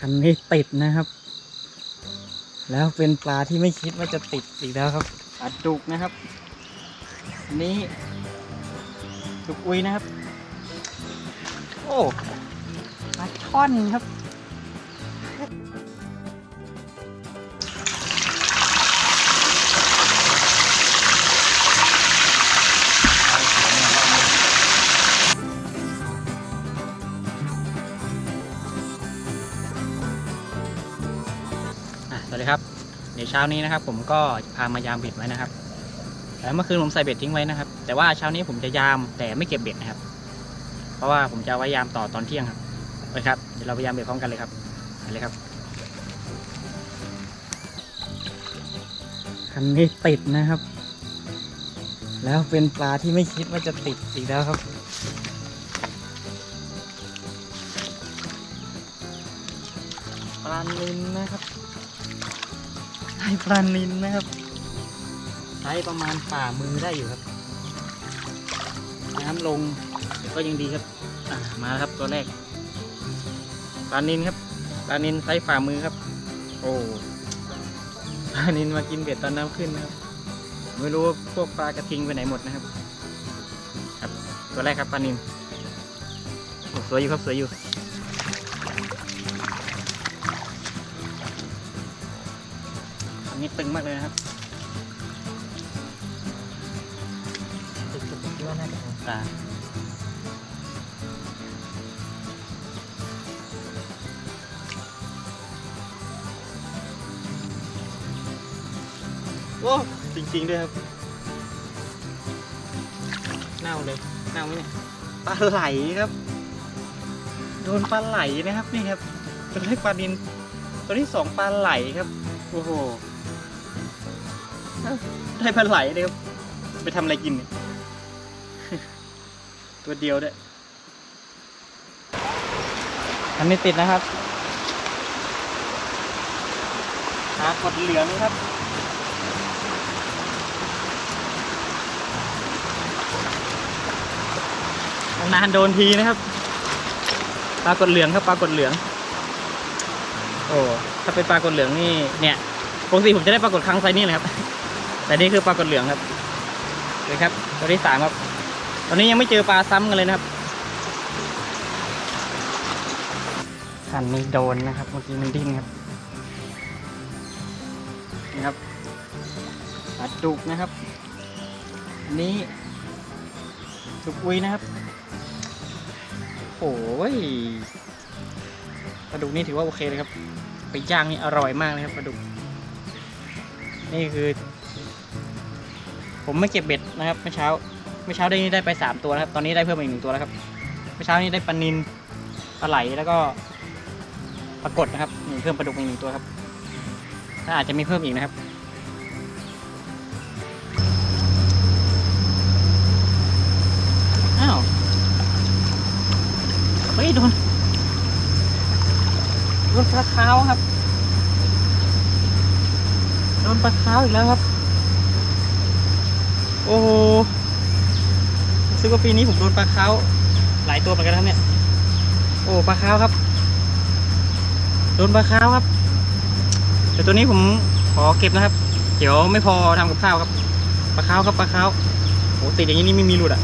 คันนี้ติดนะครับ แล้วเป็นปลาที่ไม่คิดว่าจะติดอีกแล้วครับอัดจุกนะครับ นี้จุกอุยนะครับ โอ้ปลาช่อนครับ วัสดีครับ เดี๋ยวเช้านี้นะครับ ผมก็พามายามเบ็ดไว้นะครับแล้วเมื่อคืนผมใส่เบ็ดทิ้งไว้นะครับ แต่ว่าเช้านี้ผมจะยามแต่ไม่เก็บเบ็ดนะครับ เพราะว่าผมจะไว้ยามต่อตอนเที่ยงครับไปครับ เดี๋ยวเราไปยามเบ็ดพร้อมกันเลยครับไปเลยครับ คันนี้ติดนะครับ แล้วเป็นปลาที่ไม่คิดว่าจะติดอีกแล้วครับปลานินนะครับ ได้ปลานินนะครับ ใช้ประมาณฝ่ามือได้อยู่ครับ น้ำลงก็ยังดีครับมาแล้วครับตัวแรกปลานินครับปลานินไซส์ฝ่ามือครับ โอ้ปลานินมากินเบ็ดตอนน้ำขึ้นนะครับ ไม่รู้ว่าพวกปลากระทิงไปไหนหมดนะครับ ครับ ตัวแรกครับปลานินสวยอยู่ครับสวยอยู่ อันนี้ตึงมากเลยนะครับตึงๆผมคิดว่าน่าจะองศาโอ้จริงๆด้วยครับเน่าเลยเน่าไหมเนี่ยปลาไหลครับ โดนปลาไหลนะครับนี่ครับตัวแรกปลาดินตัวที่สองปลาไหลครับ โอ้โห ได้ปลาไหลเลยครับ ไปทำอะไรกินเนี่ย ตัวเดียวด้วย อันนี้ติดนะครับ หากดเหลืองครับ นานๆโดนทีนะครับ ปลากดเหลืองครับปลากดเหลือง โอ้ ถ้าเป็นปลากดเหลืองนี่ เนี่ย ปกติผมจะได้ปลากดครั้งไซส์นี่เลยครับ แต่นี่คือปลากดเหลืองครับเลยครับ ตัวที่สามครับ ตอนนี้ยังไม่เจอปลาซ้ำกันเลยนะครับขันนี้โดนนะครับ เมื่อกี้มันดิ้นครับนี่ครับปลาดุกนะครับ อันนี้ดุกอุยนะครับโอ้ยปลาดุกนี่ถือว่าโอเคเลยครับ ไปย่างนี่อร่อยมากเลยครับปลาดุก นี่คือ ผมไม่เก็บเบ็ดนะครับเมื่อเช้าเมื่อเช้าได้ได้ไปสามตัวนะครับ ตอนนี้ได้เพิ่มมาอีกหนึ่งตัวแล้วครับเมื่อเช้านี้ได้ปลานินปลาไหลแล้วก็ปลากดนะครับนี่เพิ่มปลาดุกอีกหนึ่งตัวครับถ้าอาจจะมีเพิ่มอีกนะครับอ้าวเฮ้ยโดนโดนปลาเท้าวครับโดนปลาเท้าวอีกแล้วครับ โอ้โห รู้สึกว่าปีนี้ผมโดนปลาเท้าหลายตัวเหมือนกันครับเนี่ย โอ้ปลาเท้าครับ โดนปลาเท้าครับ แต่ตัวนี้ผมขอเก็บนะครับ เดี๋ยวไม่พอทำกับข้าวครับ ปลาเท้าครับปลาเท้าโอ้ติดอย่างนี้นี่ไม่มีหลุดอะ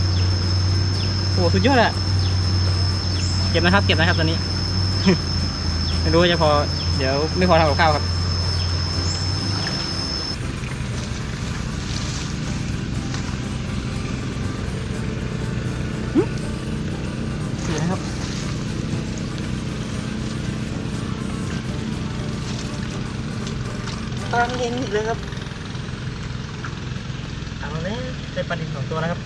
โอ้สุดยอดอะ เก็บนะครับ เก็บนะครับตอนนี้ ไม่รู้จะพอ เดี๋ยวไม่พอทำกับข้าวครับ ปลาเย็นอีกเลยครับเอาเลยได้ปลาดินสองตัวแล้วครับ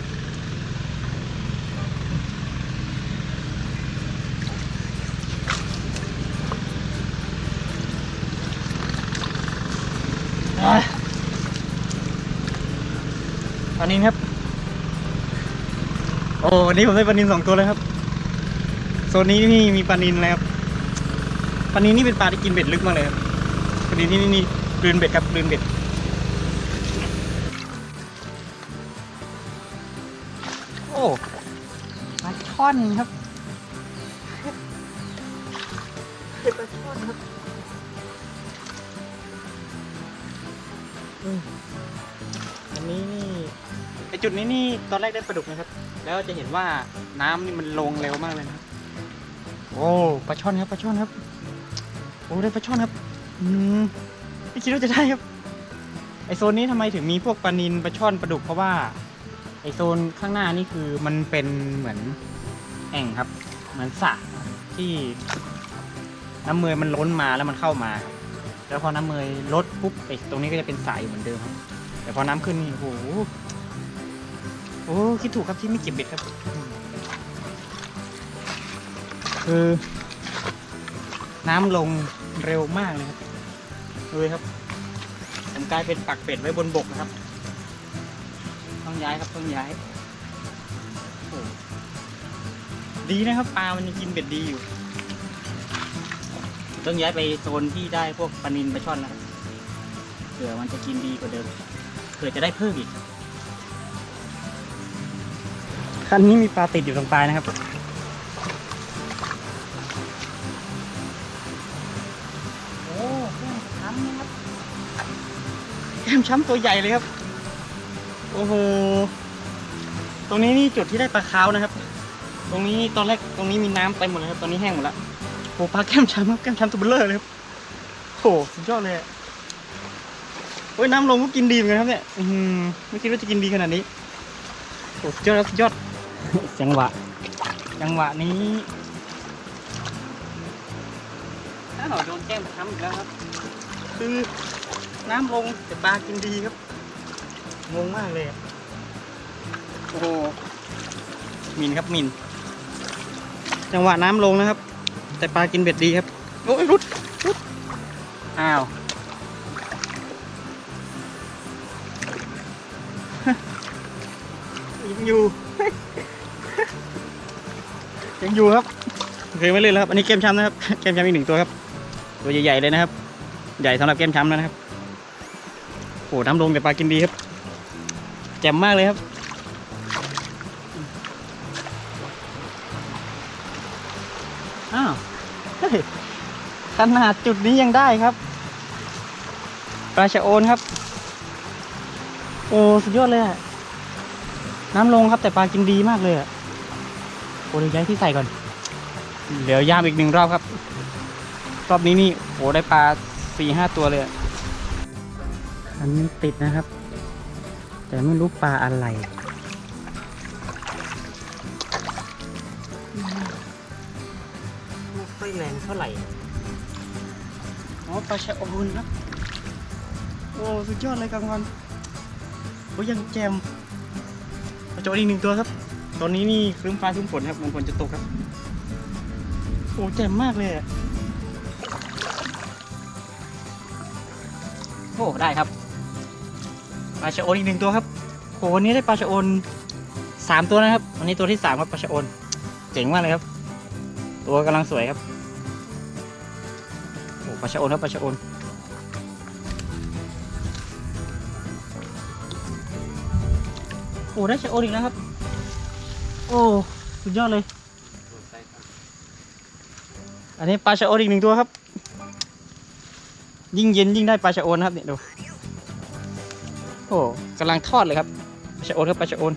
อะปลานินครับ โอ้วันนี้ผมได้ปลานินสองตัวเลยครับโซนนี้นี่มีปลานินนะครับปลานินนี่เป็นปลาที่กินเบ็ดลึกมากเลยครับปลานินนี่นี่ ลืนเบ็ดครับกลืนเบ็ดโอ้ปลาช่อนครับปลาช่อนครับอืมอันนี้นี่ไอจุดนี้นี่ตอนแรกได้ปลาดุกนะครับ แล้วจะเห็นว่าน้ำนี่มันลงเร็วมากเลยนะครับ โอ้ปลาช่อนครับปลาช่อนครับ โอ้ได้ปลาช่อนครับ อืม ไม่คิดว่าจะได้ครับ ไอโซนนี้ทำไมถึงมีพวกปลานินปลาช่อนปลาดุกเพราะว่า ไอโซนข้างหน้านี่คือมันเป็นเหมือนแอ่งครับ เหมือนสระที่น้ำเมยมันล้นมาแล้วมันเข้ามา แล้วพอน้ำเมยลดปุ๊บไอตรงนี้ก็จะเป็นสายอยู่เหมือนเดิมครับ แต่พอน้ำขึ้นนี่โอ้โหโอ้คิดถูกครับที่ไม่เก็บเบ็ดครับ คือ น้ำลงเร็วมากเลยครับ ดูเลยครับ ผมกลายเป็นปักเป็ดไว้บนบกนะครับ ต้องย้ายครับต้องย้ายโอ้ดีนะครับปลามันยังกินเบ็ดดีอยู่ ต้องย้ายไปโซนที่ได้พวกปลานินปลาช่อนนะครับเผื่อมันจะกินดีกว่าเดิมเผื่อจะได้เพิ่มอีกคันนี้มีปลาติดอยู่ตรงปลายนะครับ มช้ำตัวใหญ่เลยครับ โอ้โห ตรงนี้นี่จุดที่ได้ปลาคาวนะครับ ตรงนี้ตอนแรกตรงนี้มีน้ำเต็มหมดเลยครับ ตอนนี้แห้งหมดแล้วโอ้ปลาแก้มช้ำครับแก้มช้ำตัวเบลเลอร์เลยครับโอ้สุดยอดเลยโอ้ยน้ำลงก็กินดีเหมือนกันครับเนี่ยอือหือไม่คิดว่าจะกินดีขนาดนี้โอ้สุดยอดครับสุดยอดจังหวะ จังหวะนี้ถ้าเราโดนแก้มช้ำอีกแล้วครับ คือ น้ำลงแต่ปลากินดีครับ งงมากเลยโอ้โหมินครับมิน จังหวะน้ำลงนะครับ แต่ปลากินเบ็ดดีครับ โอ้ยรุดรุดอ้าวยังอยู่ ยังอยู่ครับเคยไม่เล่นแล้วครับ อันนี้เกมช้ำนะครับ เกมช้ำอีกหนึ่งตัวครับ ตัวใหญ่ๆเลยนะครับ ใหญ่สำหรับเกมช้ำแล้วนะครับ อ้น้ำลงแต่ปลากินดีครับ แจ่มมากเลยครับ อ้าวขนาดจุดนี้ยังได้ครับปลาชะโอนครับ โอ้สุดยอดเลยอะน้ำลงครับแต่ปลากินดีมากเลยอะโอ้เดี๋ยวย้ายที่ใส่ก่อน เดี๋ยวย่ามอีกหนึ่งรอบครับ รอบนี้นี่โอ้ได้ปลาสี่ห้าตัวเลยอะ อันนี้ติดนะครับ แต่ไม่รู้ปลาอะไรไม่ค่อยแรงเท่าไหร่อ๋อปลาชะโอนครับโอ้สุดยอดเลยกลางวันโอ้ยังแจมปลาโจนอีกหนึ่งตัวครับ ตอนนี้นี่ครึ้มฟ้าครึ้มฝนครับมันฝนจะตกครับ โอ้แจ่มมากเลยอะโอ้ได้ครับ ปลาชะโอนอีกหนึ่งตัวครับโหวันนี้ได้ปลาชะโอนสามตัวนะครับวันนี้ตัวที่สามครับปลาชะโอนเจ๋งมากเลยครับ ตัวกำลังสวยครับโอ้ปลาชะโอนครับปลาชะโอนโอ้ได้ชะโอนอีกแล้วครับ โอ้สุดยอดเลย อันนี้ปลาชะโอนอีกหนึ่งตัวครับ ยิ่งเย็นยิ่งได้ปลาชะโอนนะครับเนี่ยดู อ้กำลังทอดเลยครับปลาชะโอนครับปลาชะโอน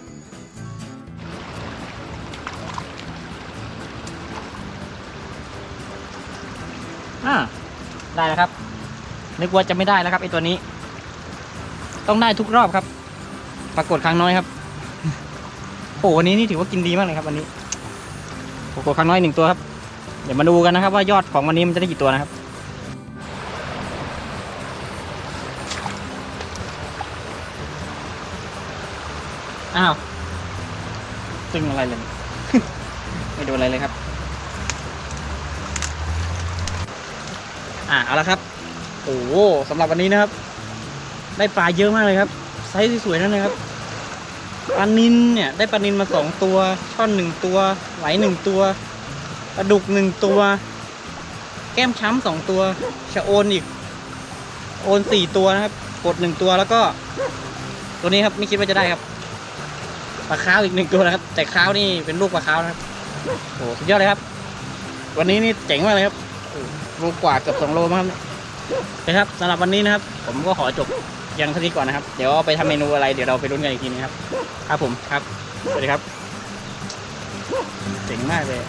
อ่าได้แล้วครับ นึกว่าจะไม่ได้แล้วครับไอตัวนี้ ต้องได้ทุกรอบครับ ปรากฏครั้งน้อยครับ โอ้วันนี้นี่ถือว่ากินดีมากเลยครับวันนี้ปรากฏครั้งน้อยหนึ่งตัวครับ เดี๋ยวมาดูกันนะครับว่ายอดของวันนี้มันจะได้กี่ตัวนะครับ อ้าวซึ่งอะไรเลย ไม่ดูอะไรเลยครับ อ่าเอาละครับ โอ้โหสำหรับวันนี้นะครับ ได้ปลาเยอะมากเลยครับ ไซส์สวยๆนั่นเลยครับปลานินเนี่ยได้ปลานินมาสองตัวช่อนหนึ่งตัว ไหลหนึ่งตัวปลาดุกหนึ่งตัว แก้มช้ำสองตัวชะโอนอีก โอนสี่ตัวนะครับ กดหนึ่งตัวแล้วก็ ตัวนี้ครับไม่คิดว่าจะได้ครับ ปลาค้าวอีกหนึ่งตัวนะครับ แต่ค้าวนี่เป็นลูกปลาค้าวนะครับโอ้โหสุดยอดเลยครับ วันนี้นี่เจ๋งมากเลยครับโลกว่าเกือบสองโลมั้งครับนะครับสำหรับวันนี้นะครับ ผมก็ขอจบยังเท่านี้ก่อนนะครับ เดี๋ยวไปทำเมนูอะไรเดี๋ยวเราไปรุ่นกันอีกทีนะครับ ครับผมครับ สวัสดีครับ เจ๋งมากเลย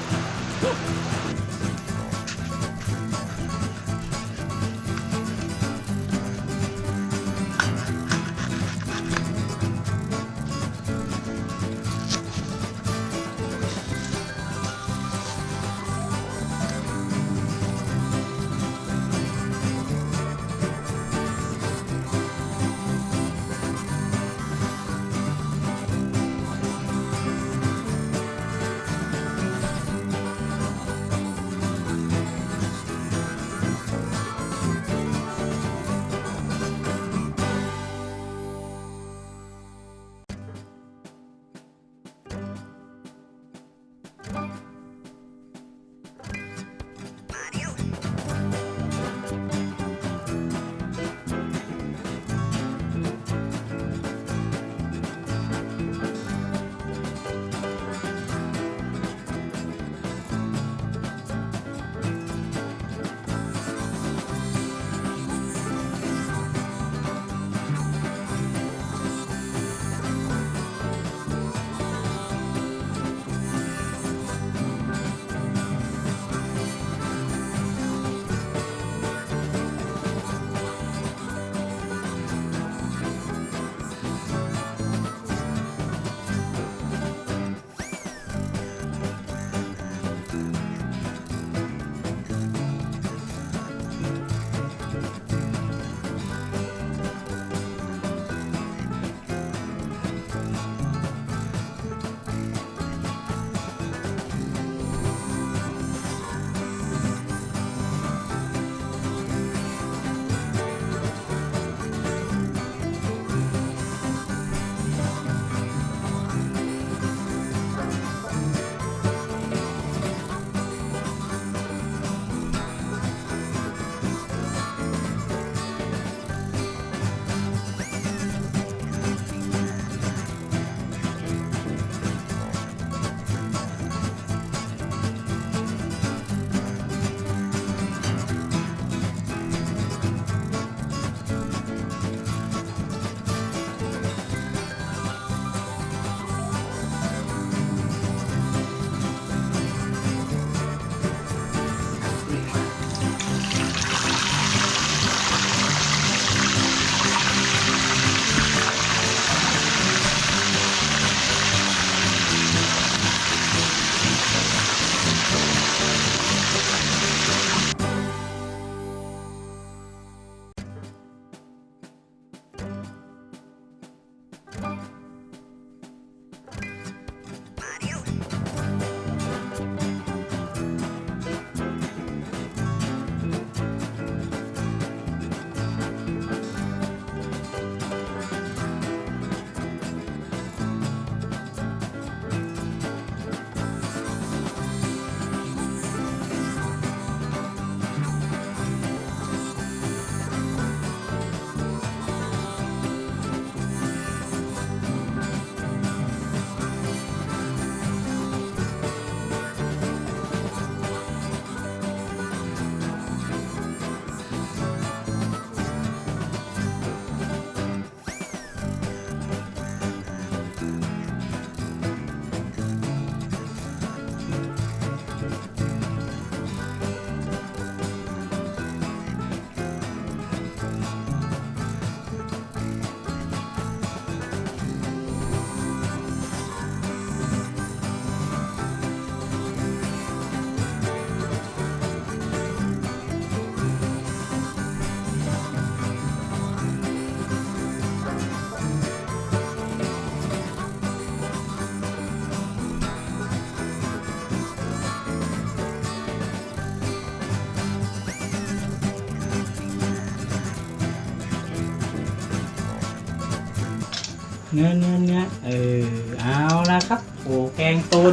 เนื้อเนื้อเนื้อเออเอาละครับโอ้แกงตูน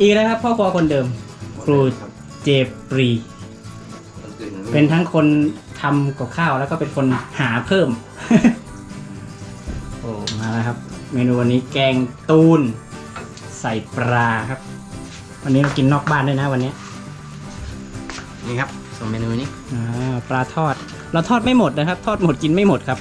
อีกแล้วครับพ่อครัวคนเดิม ครูเจปรี เป็นทั้งคนทำกับข้าวแล้วก็เป็นคนหาเพิ่ม โอ้มาแล้วครับ เมนูวันนี้แกงตูน ใส่ปลาครับ วันนี้เรากินนอกบ้านด้วยนะวันนี้นี่ครับส่วนเมนูนี้อ่าปลาทอด เราทอดไม่หมดนะครับ ทอดหมดกินไม่หมดครับ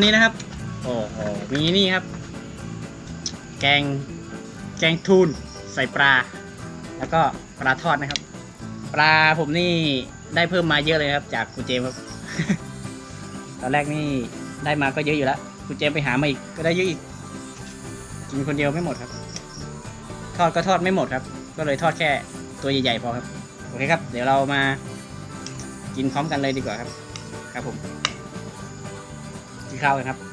วันนี้นะครับ โอ้โห มีนี่ครับ แกง แกงทูนใส่ปลา แล้วก็ปลาทอดนะครับ ปลาผมนี่ได้เพิ่มมาเยอะเลยครับ จากคุณเจมส์ครับ ตอนแรกนี่ได้มาก็เยอะอยู่แล้วคุณเจมส์ไปหามาอีกก็ได้เยอะอีก กินคนเดียวไม่หมดครับ ทอดก็ทอดไม่หมดครับ ก็เลยทอดแค่ตัวใหญ่ๆพอครับ โอเคครับ เดี๋ยวเรามากินพร้อมกันเลยดีกว่าครับ ครับผมกิน ข้าวกันครับ